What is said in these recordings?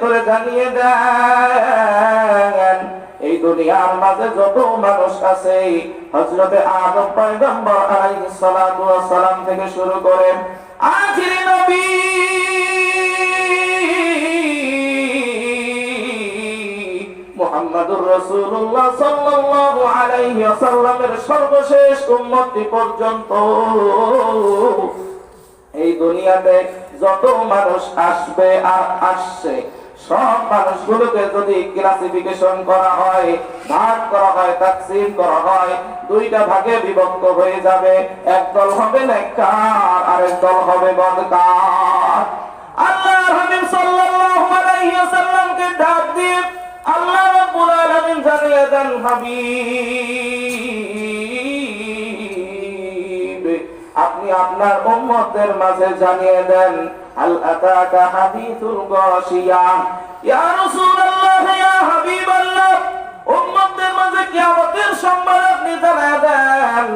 ভিতরে জানিয়ে দেন, এই দুনিয়ার মাঝে যত মানুষ আছে হজরতে আদম পয়গম্বর থেকে শুরু করে নবী মুহাম্মাদুর রাসূলুল্লাহ সাল্লাল্লাহু আলাইহি ওয়াসাল্লামের সর্বশেষ উম্মতি পর্যন্ত এই দুনিয়াতে যত মানুষ আসবে আর আসছে সব মানুষগুলোকে যদি ক্লাসিফিকেশন করা হয়, ভাগ করা হয়, তাকসিম করা হয়, দুইটা ভাগে বিভক্ত হয়ে যাবে। একদল হবে নেককার আর একদল হবে বদকার। আল্লাহ হাবিব সাল্লাল্লাহু আলাইহি ওয়াসাল্লামকে ডাক দিয়ে আল্লাহ রাব্বুল আলামিন জানিয়ে দেন, হাবিব। আপনার উম্মতের মাঝে জানিয়ে দেন, আল আতাকা হাদিসুল গাশিয়া। ইয়া রাসূলুল্লাহ, ইয়া হাবিবাল্লাহ, উম্মতের মাঝে কিয়ামতের সংবাদ আপনি জানিয়ে দেন,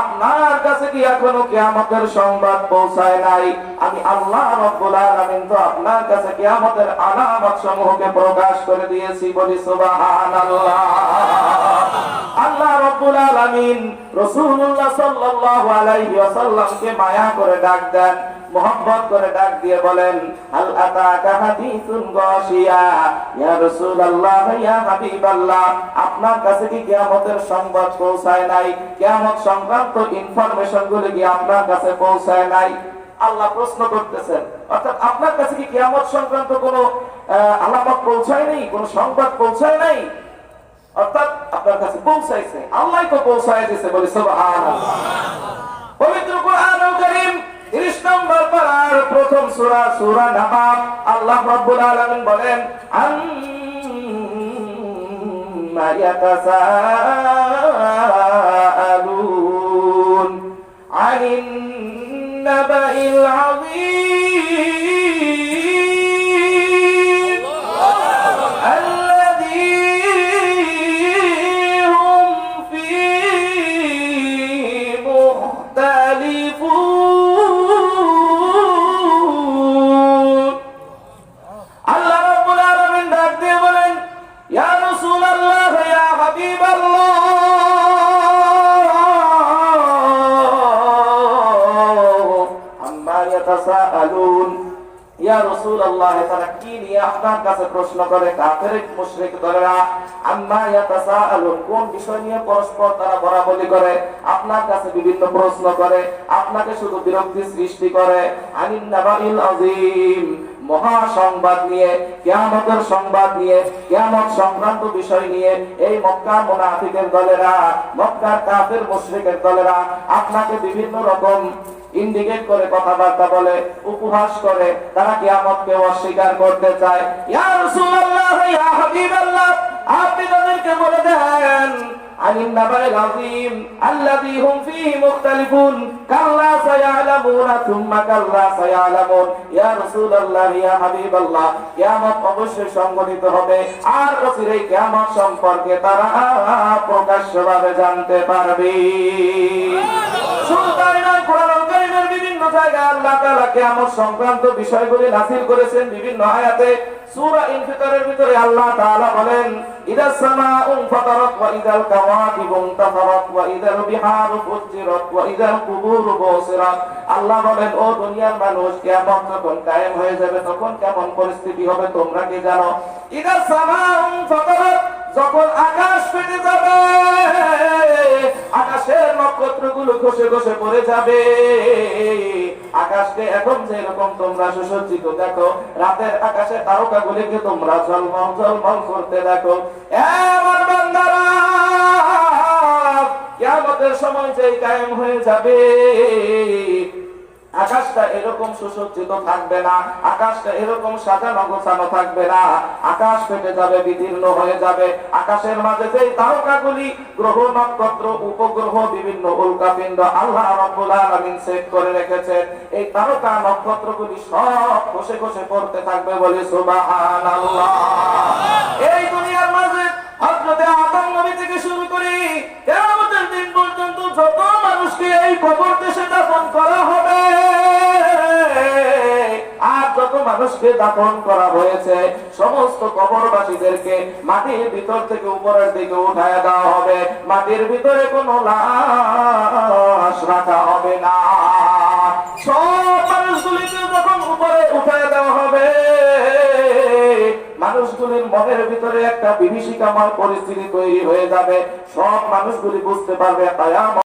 আপনার কাছে কি এখনও কিয়ামতের সংবাদ পৌঁছায় নাই? আমি আল্লাহ রাব্বুল আলামিন তো আপনার কাছে কিয়ামতের আলামত সমূহকে প্রকাশ করে দিয়েছি বলি সুবহানাল্লাহ। আল্লাহ রাব্বুল আলামিন সাল্লাল্লাহু আলাইহি মায়া করে ডাক দেন মোহাম্মত করে ডাক দিয়ে বলেন আপনার কাছে কি কিয়ামতের সংবাদ পৌঁছায় নাই? কিয়ামত সংক্রান্ত ইনফরমেশনগুলো কি আপনার কাছে পৌঁছায় নাই? আল্লাহ প্রশ্ন করতেছেন, অর্থাৎ আপনার কাছে কি কিয়ামত সংক্রান্ত কোনো আলামত পৌঁছায় নাই? কোনো সংবাদ পৌঁছায় নাই? অর্থাৎ আপনার কাছে পৌঁছাইছে। আল্লাহ তো পৌঁছায় দিয়েছে বলে পবিত্র কোরআনুল কারীম 30 নম্বর পারার প্রথম সূরা সূরা নাবা আল্লাহ রাব্বুল আলামিন বলেন আনিন নাবাইল আযীম। fool. কি নিয়ে আপনার কাছে প্রশ্ন করে? কাফের, মুশরিক দলেরা আম্মা ইয়াতাসাআলুন কোন বিষয় নিয়ে পরস্পর তারা বরাবরি করে? আপনার কাছে বিভিন্ন প্রশ্ন করে, আপনাকে শুধু বিরক্তি সৃষ্টি করে। আনিন নাবাইল আযীম মহা সংবাদ নিয়ে, কিয়ামতের সংবাদ নিয়ে সংক্রান্ত বিষয় নিয়ে, এই মক্কার মুনাফিকের দলেরা, মক্কার কাফের, মুশরিকের দলেরা, আপনাকে বিভিন্ন রকম ইন্ডিকেট করে কথাবার্তা বলে উপহাস করে তারা কিয়ামতকে অস্বীকার করতে চায় ইয়া রাসূলুল্লাহ ইয়া হাবিবাল্লাহ আপনি তাদেরকে বলে দেন عن النبأ العظيم الذي هم فيه مختلفون كلا سيعلمون ثم كلا سيعلمون يا رسول الله يا حبيب الله কিয়ামত অবশ্যই সংঘটিত হবে আর অচিরেই কিয়ামত সম্পর্কে তারা প্রকাশ্যভাবে জানতে পারবে শুধু তাই নয় কোরআন কারীমের বিভিন্ন জায়গায় আল্লাহ তাআলা কিয়ামত সংক্রান্ত বিষয়গুলি নাযিল করেছেন বিভিন্ন আয়াতে। সূরা ইনফিতারের ভিতরে আল্লাহ তাআলা বলেন ইদা সামাউ ফাতারাত ওয়া ইদাল কাওয়াকিবু ইনতাফারাত ওয়া ইদাল বিহারু ফুজ্জিরাত ওয়া ইদাল কুবুরু বুসিরাত। আল্লাহ বলেন, ও দুনিয়ার মানুষ, কিয়ামত যখন কায়েম হয়ে যাবে, তখন কেমন পরিস্থিতি হবে তোমরা কি জানো? ইদা সামাউ ফাতারাত যখন আকাশ ফেটে যাবে, আকাশের নক্ষত্রগুলো খসে খসে পড়ে যাবে। আকাশকে এখন যেরকম তোমরা সুসজ্জিত দেখো, রাতের আকাশে তারকাগুলিকে তোমরা ঝলমল ঝলমল করতে দেখো। কিয়ামতের সময় যে কায়েম হয়ে যাবে আকাশটা এরকম সুসজ্জিত থাকবে না, আকাশটা এরকম সাজানো গোছানো থাকবে না। আকাশ ফেটে যাবে, বিদীর্ণ হয়ে যাবে। আকাশের মাঝে যে তারকাগুলি, গ্রহ, নক্ষত্র, উপগ্রহ, বিভিন্ন উল্কাপিণ্ড আল্লাহ রাব্বুল সেট করে রেখেছেন। এই তারকা নক্ষত্রগুলি সব খসে খসে পড়তে থাকবে বলে সুবহানাল্লাহ। এই দুনিয়ার মাঝে হযরতে আদম নবী থেকে শুরু করি কিয়ামতের দিন পর্যন্ত যত মানুষকে এই কবর দেশে দাফন করা হবে। আর যত মানুষকে দাফন করা হয়েছে, সমস্ত কবরবাসীদেরকে মাটির ভিতর থেকে উপরের দিকে উঠায় দেওয়া হবে। মাটির ভিতরে কোনো লাশ রাখা হবে না। সব মানুষগুলিকে যখন উপরে উঠায় দেওয়া হবে, মানুষগুলির মনের ভিতরে একটা বিভীষিকাময় পরিস্থিতি তৈরি হয়ে যাবে। সব মানুষগুলি বুঝতে পারবে কায়ামত